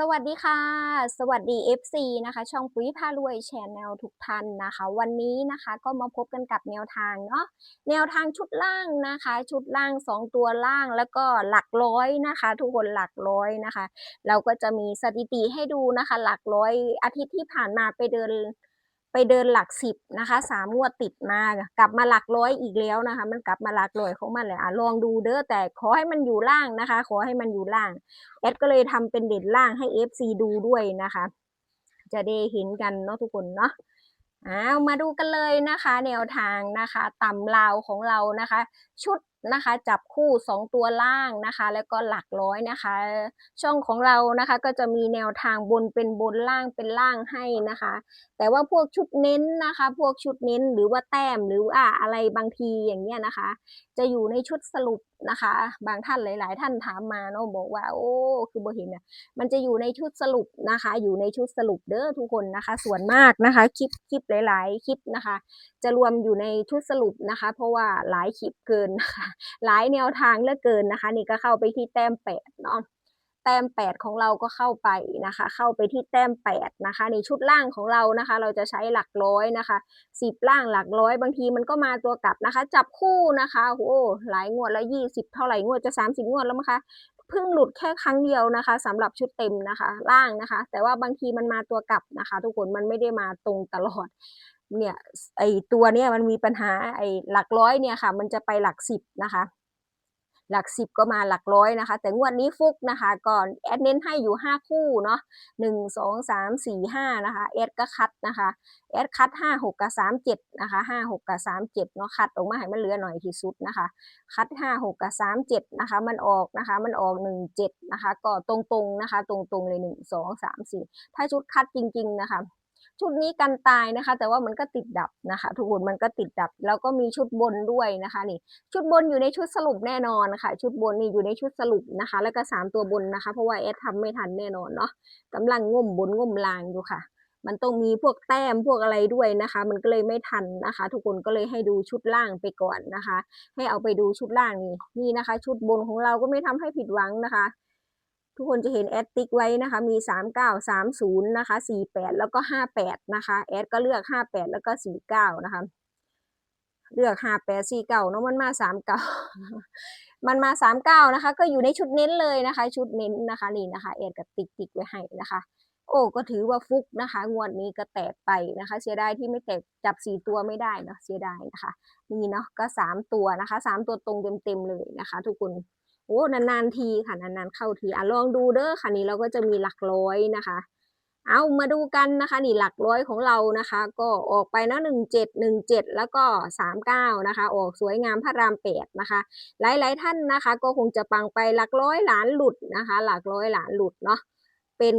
สวัสดีค่ะ สวัสดี FC นะคะ ช่องปุ๋ยพารวยแชนแนลทุกท่านนะคะ วันนี้นะคะก็มาพบกันกับแนวทางเนาะแนวทางชุดล่างนะคะ ชุดล่าง 2 ตัวล่างแล้วก็หลักร้อยนะคะ ทุกคนหลักร้อยนะคะ เราก็จะมีสถิติให้ดูนะคะ หลักร้อยอาทิตย์ที่ผ่านมาไปเดิน ไปเดินหลักสิบนะคะสามงวดติดมากลับมาหลักร้อยอีกแล้วนะคะ มันกลับมาหลักร้อยของมันเลยอะลองดูเด้อแต่ขอให้มันอยู่ล่างนะคะ ขอให้มันอยู่ล่างแอดก็เลยทำเป็นเด่นล่างให้ FC ดูด้วยนะคะ จะได้เห็นกันเนาะทุกคนเนาะเอามาดูกันเลยนะคะ แนวทางนะคะต่ำลาวของเรานะคะ ชุด นะคะ จับคู่ 2 ตัวล่างนะคะ แล้วก็หลักร้อยนะคะ ช่องของเรานะคะก็จะมีแนวทางบนเป็นบนล่างเป็นล่างให้นะคะ แต่ว่าพวกชุดเน้นนะคะ พวกชุดเน้นหรือว่าแต้มหรือว่าอะไรบางทีอย่างเงี้ยนะคะ จะอยู่ในชุดสรุปนะคะ บางท่านหลาย ๆ ท่านถามมาเนาะบอกว่า โอ้คือบ่เห็นอะมันจะอยู่ในชุดสรุปนะคะ อยู่ในชุดสรุปเด้อทุกคนนะคะ ส่วนมากนะคะคลิปคลิปหลาย ๆ คลิปนะคะ จะรวมอยู่ในชุดสรุปนะคะ เพราะว่าหลายคลิปเกินนะคะหลายแนวทางเหลือเกินนะคะ นี่ก็เข้าไปที่แต้มแปดเนาะแต้มแปดของเราก็เข้าไปนะคะ เข้าไปที่แต้มแปดนะคะในชุดล่างของเรานะคะ เราจะใช้หลักร้อยนะคะสิบล่างหลักร้อยบางทีมันก็มาตัวกลับนะคะ จับคู่นะคะโอ้หลายงวดแล้วยี่สิบเท่าไหร่งวดจะสามสิบงวดแล้วมั้งคะเพิ่งหลุดแค่ครั้งเดียวนะคะสำหรับชุดเต็มนะคะ ล่างนะคะ แต่ว่าบางทีมันมาตัวกลับนะคะ ทุกคนมันไม่ได้มาตรงตลอด เนี่ยไอตัวเนี้ยมันมีปัญหาไอหลักร้อยเนี่ยค่ะ มันจะไปหลักสิบนะคะ หลักสิบก็มาหลักร้อยนะคะ แต่งวดนี้ฟุกนะคะก่อนแอดเน้นให้อยู่ห้าคู่เนาะหนึ่งสองสามสี่ห้านะคะแอดก็คัดนะคะแอดคัดห้าหกกับสามเจ็ดนะคะห้าหกกับสามเจ็ดเนาะคัดออกมาให้มันเหลือหน่อยที่สุดนะคะ คัดห้าหกกับสามเจ็ดนะคะ มันออกนะคะ มันออกหนึ่งเจ็ดนะคะ ก็ตรงๆนะคะ ตรงๆเลยหนึ่งสองสามสี่ถ้าชุดคัดจริง ๆ นะคะ ชุดนี้กันตายนะคะ แต่ว่ามันก็ติดดับนะคะ ทุกคนมันก็ติดดับ แล้วก็มีชุดบนด้วยนะคะ นี่ ชุดบนอยู่ในชุดสรุปแน่นอนค่ะ ชุดบนนี่อยู่ในชุดสรุปนะคะ แล้วก็สามตัวบนนะคะ เพราะว่าแอดทำไม่ทันแน่นอนเนาะกำลังง่มบนง่มลางอยู่ค่ะมันต้องมีพวกแต้มพวกอะไรด้วยนะคะ มันก็เลยไม่ทันนะคะ ทุกคนก็เลยให้ดูชุดล่างไปก่อนนะคะ ให้เอาไปดูชุดล่างนี่นี่นะคะ ชุดบนของเราก็ไม่ทำให้ผิดหวังนะคะ ทุกคนจะเห็นแอดติ๊กไว้นะคะ มี 39 30 นะคะ 48 แล้วก็ 58 นะคะ แอดก็เลือก 58 แล้วก็ 49 นะคะ เลือก 58 49เนาะมันมา 39 มันมา 39 นะคะ ก็อยู่ในชุดเน้นเลยนะคะ ชุดเน้นนะคะนี่นะคะ แอดก็ติ๊กติ๊กไว้ให้นะคะ โอ้ก็ถือว่าฟุกนะคะ งวดนี้ก็แตกไปนะคะ เสียดายที่ไม่แตกจับ 4 ตัวไม่ได้เนาะ เสียดายนะคะ นี่เนาะ ก็ 3 ตัวนะคะ 3 ตัวตรงเต็มๆเลยนะคะ ทุกคน โอ้นานๆทีค่ะนานๆเข้าทีอะลองดูเด้อค่ะนี่เราก็จะมีหลักร้อยนะคะ เอามาดูกันนะคะนี่หลักร้อยของเรานะคะ ก็ออกไปนะหนึ่งเจ็ดหนึ่งเจ็ดแล้วก็สามเก้านะคะ ออกสวยงามพระรามแปดนะคะ หลายๆท่านนะคะ ก็คงจะปังไปหลักร้อยหลานหลุดนะคะ หลักร้อยหลานหลุดเนาะเป็น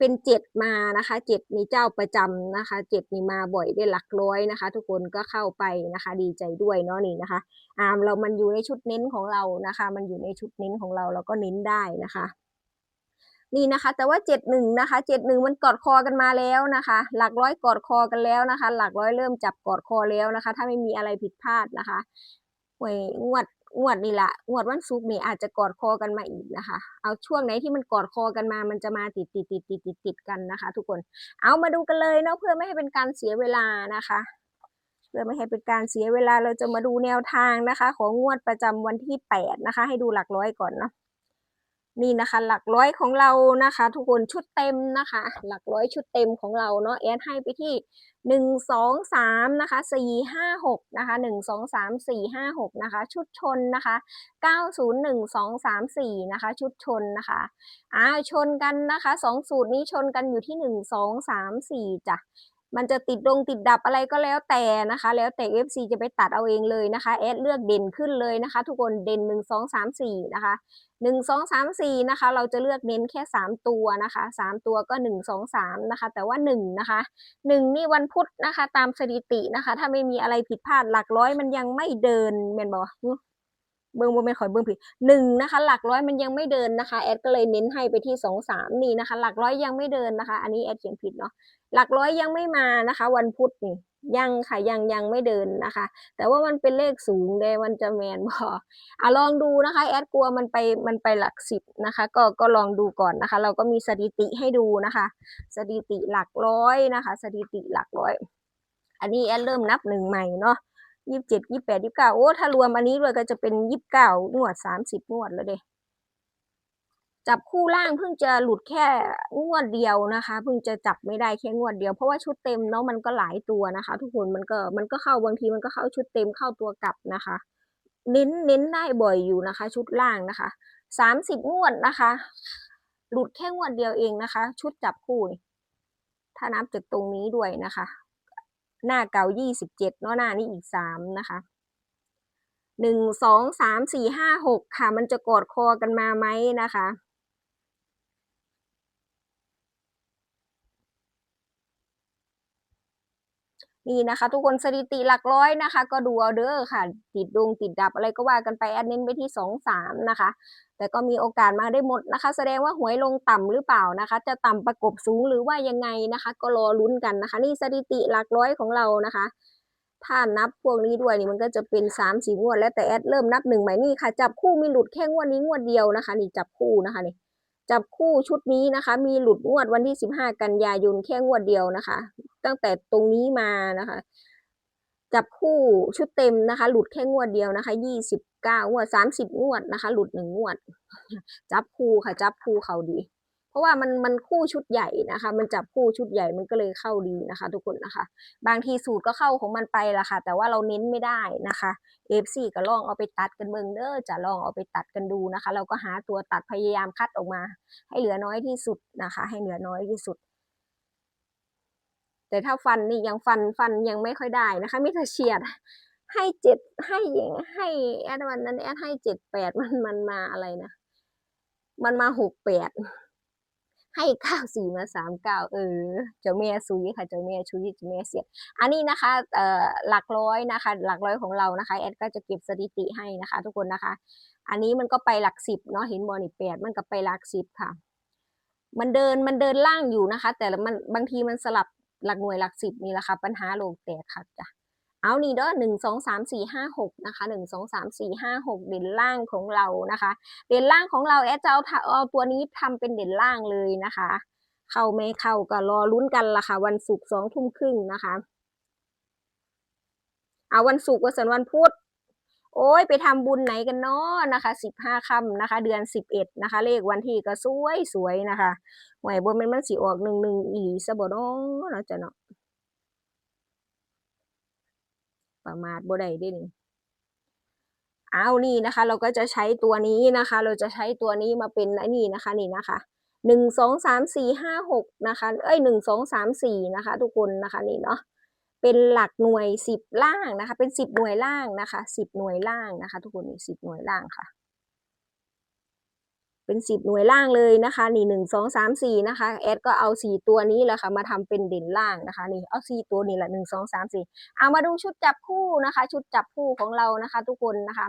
เป็นเจ็ดมานะคะเจ็ดนี่เจ้าประจำนะคะเจ็ดนี่มาบ่อยได้หลักร้อยนะคะ ทุกคนก็เข้าไปนะคะ ดีใจด้วยเนาะนี่นะคะอ่าเรามันอยู่ในชุดเน้นของเรานะคะ มันอยู่ในชุดเน้นของเราเราก็เน้นได้นะคะนี่นะคะ แต่ว่าเจ็ดหนึ่งนะคะเจ็ดหนึ่งมันกอดคอกันมาแล้วนะคะ หลักร้อยกอดคอกันแล้วนะคะ หลักร้อยเริ่มจับกอดคอแล้วนะคะ ถ้าไม่มีอะไรผิดพลาดนะคะหวยงวด งวดนี่แหละงวดวันศุกร์นี่อาจจะกอดคอกันมาอีกนะคะ เอาช่วงไหนที่มันกอดคอกันมา มันจะมาติดติดติดติดติดติดกันนะคะ ทุกคน เอามาดูกันเลยเนาะเพื่อไม่ให้เป็นการเสียเวลานะคะ เพื่อไม่ให้เป็นการเสียเวลาเราจะมาดูแนวทางนะคะ ของงวดประจำวันที่แปดนะคะ ให้ดูหลักร้อยก่อนเนาะ นี่นะคะ หลักร้อยของเรานะคะ ทุกคนชุดเต็มนะคะ หลักร้อยชุดเต็มของเราเนาะแอดให้ไปที่หนึ่งสองสามนะคะสี่ห้าหกนะคะหนึ่งสองสามสี่ห้าหกนะคะ ชุดชนนะคะเก้าศูนย์หนึ่งสองสามสี่นะคะ ชุดชนนะคะอ่าชนกันนะคะสองสูตรนี้ชนกันอยู่ที่หนึ่งสองสามสี่จ้ะมันจะติดดงติดดับอะไรก็แล้วแต่นะคะ แล้วแต่ FC จะไปตัดเอาเองเลยนะคะแอดเลือกเด่นขึ้นเลยนะคะ ทุกคนเด่นหนึ่งสองสามสี่นะคะ หนึ่งสองสามสี่นะคะเราจะเลือกเน้นแค่สามตัวนะคะสามตัวก็หนึ่งสองสามนะคะแต่ว่าหนึ่งนะคะหนึ่งนี่วันพุธนะคะตามสถิตินะคะ ถ้าไม่มีอะไรผิดพลาดหลักร้อยมันยังไม่เดินเมนบอกเบิ้งบ่แม่นขอยเบิ้งผิดหนึ่งนะคะ หลักร้อยมันยังไม่เดินนะคะแอดก็เลยเน้นให้ไปที่สองสามนี่นะคะ หลักร้อยยังไม่เดินนะคะ อันนี้แอดเขียนผิดเนาะหลักร้อยยังไม่มานะคะ วันพุธนี่ ยังค่ะยังยังไม่เดินนะคะ แต่ว่ามันเป็นเลขสูงเลยมันจะแมนบออะลองดูนะคะ แอดกลัวมันไปมันไปหลักสิบนะคะ ก็ก็ลองดูก่อนนะคะ เราก็มีสถิติให้ดูนะคะ สถิติหลักร้อยนะคะ สถิติหลักร้อย อันนี้แอดเริ่มนับหนึ่งใหม่เนาะยี่สิบเจ็ดยี่แปดยี่เก้าโอ้ถ้ารวมอันนี้ด้วยก็จะเป็นยี่สิบเก้างวดสามสิบงวดแล้วเด้ จับคู่ล่างเพิ่งจะหลุดแค่งวดเดียวนะคะ เพิ่งจะจับไม่ได้แค่งวดเดียวเพราะว่าชุดเต็มเนาะมันก็หลายตัวนะคะ ทุกคนมันก็มันก็เข้าบางทีมันก็เข้าชุดเต็มเข้าตัวกลับนะคะ เน้นเน้นได้บ่อยอยู่นะคะ ชุดล่างนะคะสามสิบงวดนะคะ หลุดแค่งวดเดียวเองนะคะ ชุดจับคู่ถ้านับจากตรงนี้ด้วยนะคะ หน้าเก่ายี่สิบเจ็ดเนาะหน้านี้อีกสามนะคะหนึ่งสองสามสี่ห้าหกค่ะ มันจะกอดคอกันมาไหมนะคะ นี่นะคะ ทุกคนสถิติหลักร้อยนะคะ ก็ดูเอาเด้อค่ะ ติดดวงติดดับอะไรก็ว่ากันไปแอดเน้นไปที่สองสามนะคะ แต่ก็มีโอกาสมาได้หมดนะคะ แสดงว่าหวยลงต่ำหรือเปล่านะคะ จะต่ำประกบสูงหรือว่ายังไงนะคะ ก็รอลุ้นกันนะคะ นี่สถิติหลักร้อยของเรานะคะถ้านับพวกนี้ด้วยนี่มันก็จะเป็นสามสี่งวด แล้วแต่แอดเริ่มนับหนึ่งใหม่นี่ค่ะ จับคู่มีหลุดแค่งวดนี้งวดเดียวนะคะ นี่จับคู่นะคะนี่ จับคู่ชุดนี้นะคะ มีหลุดงวดวันที่ 15 กันยายนแค่งวดเดียวนะคะ ตั้งแต่ตรงนี้มานะคะ จับคู่ชุดเต็มนะคะ หลุดแค่งวดเดียวนะคะ 29 งวด 30 งวดนะคะ หลุดหนึ่งงวด จับคู่ค่ะ จับคู่เขาดี เพราะว่ามันมันคู่ชุดใหญ่นะคะ มันจับคู่ชุดใหญ่มันก็เลยเข้าดีนะคะ ทุกคนนะคะ บางทีสูตรก็เข้าของมันไปละค่ะ แต่ว่าเราเน้นไม่ได้นะคะ FC ก็ลองเอาไปตัดกันเบิ่งเด้อจะลองเอาไปตัดกันดูนะคะ เราก็หาตัวตัดพยายามคัดออกมา ให้เหลือน้อยที่สุดนะคะ ให้เหลือน้อยที่สุด แต่ถ้าฟันนี่ยังฟันฟันยังไม่ค่อยได้นะคะมิแต่เฉียดให้เจ็ดให้ให้แอดวันนั้นแอดให้เจ็ดแปดมันมันมาอะไรนะมันมาหกแปด ให้เก้าสี่มาสามเก้าเออเจ้าแม่ซุยค่ะเจ้าแม่ชุยเจ้าแม่เสียอันนี้นะคะเอ่อหลักร้อยนะคะ หลักร้อยของเรานะคะแอดก็จะเก็บสถิติให้นะคะ ทุกคนนะคะ อันนี้มันก็ไปหลักสิบเนาะเห็นบอนี่แปดมันก็ไปหลักสิบค่ะ มันเดินมันเดินล่างอยู่นะคะ แต่ละมันบางทีมันสลับหลักหน่วยหลักสิบนี่แหละค่ะปัญหาโลกแตกค่ะจ้ะ เอานี่เด้อหนึ่งสองสามสี่ห้าหกนะคะหนึ่งสองสามสี่ห้าหกเด่นล่างของเรานะคะ เด่นล่างของเราแอดจะเอาเอาตัวนี้ทำเป็นเด่นล่างเลยนะคะ เข้าไม่เข้าก็รอลุ้นกันละค่ะ วันศุกร์สองทุ่มครึ่งนะคะเอาวันศุกร์วันเสาร์วันพุธโอ้ยไปทำบุญไหนกันเนาะนะคะสิบห้าค่ำนะคะ เดือนสิบเอ็ดนะคะ เลขวันที่ก็สวยสวยนะคะหวยบนมันมันสีออกหนึ่งหนึ่งอีสะบเนาะนะจ๊ะเนาะ ประมาทบ่ได้เด้นี่เอานี่นะคะ เราก็จะใช้ตัวนี้นะคะ เราจะใช้ตัวนี้มาเป็นไอ้นี่นะคะนี่นะคะหนึ่งสองสามสี่ห้าหกนะคะ เอ้ยหนึ่งสองสามสี่นะคะ ทุกคนนะคะนี่เนาะเป็นหลักหน่วยสิบล่างนะคะ เป็นสิบหน่วยล่างนะคะสิบหน่วยล่างนะคะ ทุกคนสิบหน่วยล่างค่ะ เป็นสิบหน่วยล่างเลยนะคะนี่หนึ่งสองสามสี่นะคะแอดก็เอาสี่ตัวนี้แหละค่ะมาทำเป็นเด่นล่างนะคะนี่เอาสี่ตัวนี่แหละหนึ่งสองสามสี่เอามาดูชุดจับคู่นะคะ ชุดจับคู่ของเรานะคะ ทุกคนนะคะ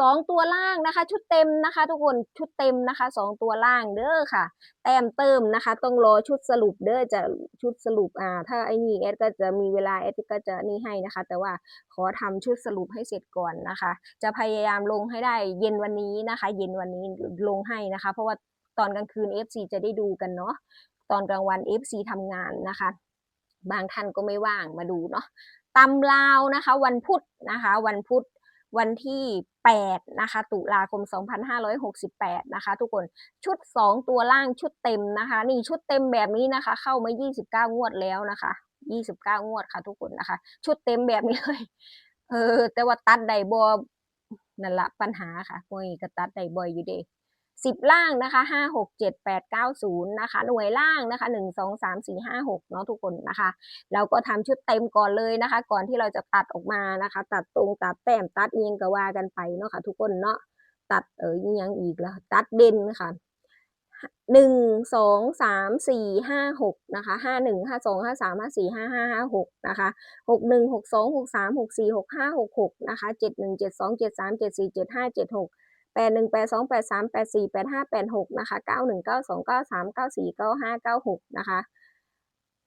สองตัวล่างนะคะ ชุดเต็มนะคะ ทุกคนชุดเต็มนะคะสองตัวล่างเด้อค่ะ แต้มเติมนะคะ ต้องรอชุดสรุปเด้อจะชุดสรุปอ่า ถ้าไอ้นี่แอดก็จะมีเวลาแอดก็จะนี่ให้นะคะ แต่ว่าขอทำชุดสรุปให้เสร็จก่อนนะคะ จะพยายามลงให้ได้เย็นวันนี้นะคะ เย็นวันนี้ลงให้นะคะ เพราะว่าตอนกลางคืน FC จะได้ดูกันเนาะตอนกลางวัน FC ทำงานนะคะ บางท่านก็ไม่ว่างมาดูเนาะตำลาวนะคะ วันพุธนะคะ วันพุธ วันที่ 8 นะคะ ตุลาคม 2568 นะคะ ทุกคนชุด 2 ตัวล่างชุดเต็มนะคะ นี่ชุดเต็มแบบนี้นะคะ เข้ามา 29 งวดแล้วนะคะ 29 งวดค่ะทุกคนนะคะ ชุดเต็มแบบนี้เลยเออแต่ว่าตัดไดบอนั่นละปัญหาค่ะโอ้ยก็ตัดไดบอยอยู่เด สิบล่างนะคะห้าหกเจ็ดแปดเก้าศูนย์นะคะ หน่วยล่างนะคะหนึ่งสองสามสี่ห้าหกเนาะทุกคนนะคะ เราก็ทำชุดเต็มก่อนเลยนะคะ ก่อนที่เราจะตัดออกมานะคะ ตัดตรงตัดแต้มตัดเอียงก็ว่ากันไปเนาะค่ะทุกคนเนาะ ตัดเออยังอีกแล้ว ตัดเด่นค่ะหนึ่งสองสามสี่ห้าหกนะคะห้าหนึ่งห้าสองห้าสามห้าสี่ห้าห้าห้าหกนะคะหกหนึ่งหกสองหกสามหกสี่หกห้าหกหกนะคะเจ็ดหนึ่งเจ็ดสองเจ็ดสามเจ็ดสี่เจ็ดห้าเจ็ดหก แปดหนึ่งแปดสองแปดสามแปดสี่แปดห้าแปดหกนะคะเก้าหนึ่งเก้าสองเก้าสามเก้าสี่เก้าห้าเก้าหกนะคะ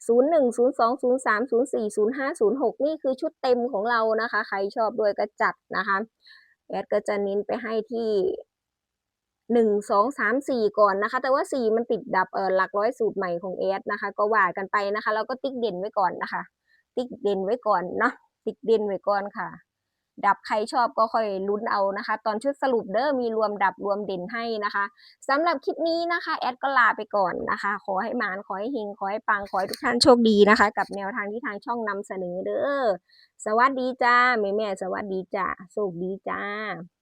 01 02 03 04 05 06นี่คือชุดเต็มของเรานะคะ ใครชอบด้วยก็จัดนะคะแอดก็จะเน้นไปให้ที่หนึ่งสองสามสี่ก่อนนะคะ แต่ว่าสี่มันติดดับเออหลักร้อยสูตรใหม่ของแอดนะคะ ก็ว่ากันไปนะคะแล้วก็ติ๊กเด่นไว้ก่อนนะคะ ติ๊กเด่นไว้ก่อนเนาะติ๊กเด่นไว้ก่อนค่ะ ดับใครชอบก็ค่อยลุ้นเอานะคะ ตอนชุดสรุปเด้อมีรวมดับรวมเด่นให้นะคะสำหรับคลิปนี้นะคะ แอดก็ลาไปก่อนนะคะ ขอให้หมานขอให้เฮงขอให้ปัง ขอให้ทุกท่านโชคดีนะคะ กับแนวทางที่ทางช่องนำเสนอเด้อสวัสดีจ้าแม่แม่สวัสดีจ้าสุขดีจ้า